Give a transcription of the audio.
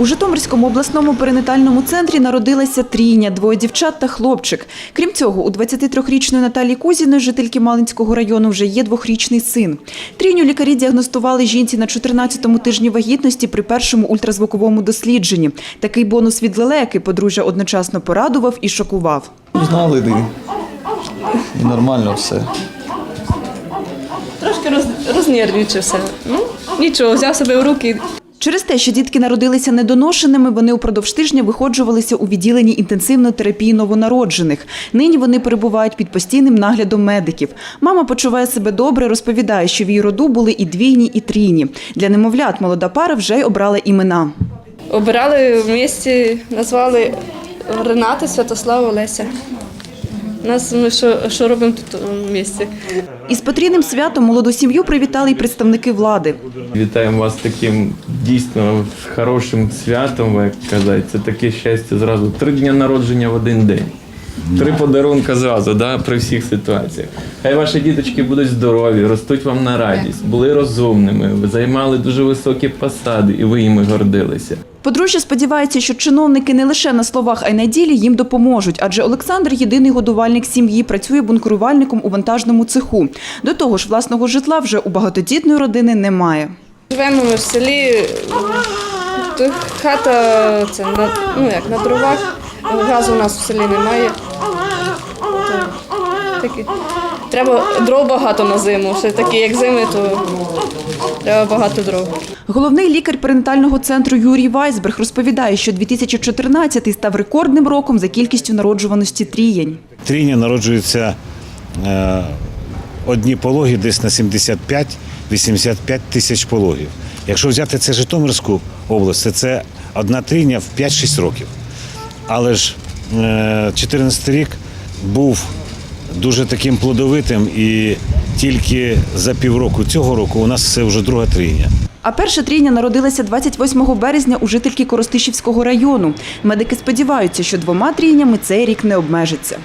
У Житомирському обласному перинатальному центрі народилася трійня, двоє дівчат та хлопчик. Крім цього, у 23-річної Наталі Кузіної, жительки Малинського району, вже є двохрічний син. Трійню лікарі діагностували жінці на 14-му тижні вагітності при першому ультразвуковому дослідженні. Такий бонус від лелеки подружжя одночасно порадував і шокував. Знали і, і нормально все. Трошки роз, рознервничався. Ну, нічого, взяв себе в руки. Через те, що дітки народилися недоношеними, вони упродовж тижня виходжувалися у відділенні інтенсивної терапії новонароджених. Нині вони перебувають під постійним наглядом медиків. Мама почуває себе добре, розповідає, що в її роду були і двійні, і трійні. Для немовлят молода пара вже й обрала імена. Обирали в місті, назвали Рената Святослава Олеся. Нас ми що, що робимо тут в місті? Із потрійним святом молоду сім'ю привітали й представники влади. Вітаємо вас таким дійсно хорошим святом, як казати. Це таке щастя зразу. Три дні народження в один день. Три подарунка зразу, да, при всіх ситуаціях. Хай ваші діточки будуть здорові, ростуть вам на радість, були розумними, займали дуже високі посади, і ви їми гордилися. Подружжя сподівається, що чиновники не лише на словах, а й на ділі їм допоможуть, адже Олександр єдиний годувальник сім'ї, працює бункерувальником у вантажному цеху. До того ж, власного житла вже у багатодітної родини немає. Живемо ми в селі. Хата це на, ну, як, на дровах. Газу у нас в селі немає. Такі. Треба дров багато на зиму. Все такі, як зими, то треба багато дров. Головний лікар перинатального центру Юрій Вайсберг розповідає, що 2014 став рекордним роком за кількістю народжуваності трієнь. Трійня народжується е, одні пологи десь на 75-85 тисяч пологів. Якщо взяти це Житомирську область, це одна трійня в 5-6 років. Але ж 2014 рік був дуже таким плодовитим, і тільки за півроку цього року у нас це вже друга трійня. А перша трійня народилася 28 березня у жительки Коростишівського району. Медики сподіваються, що двома трійнями цей рік не обмежиться.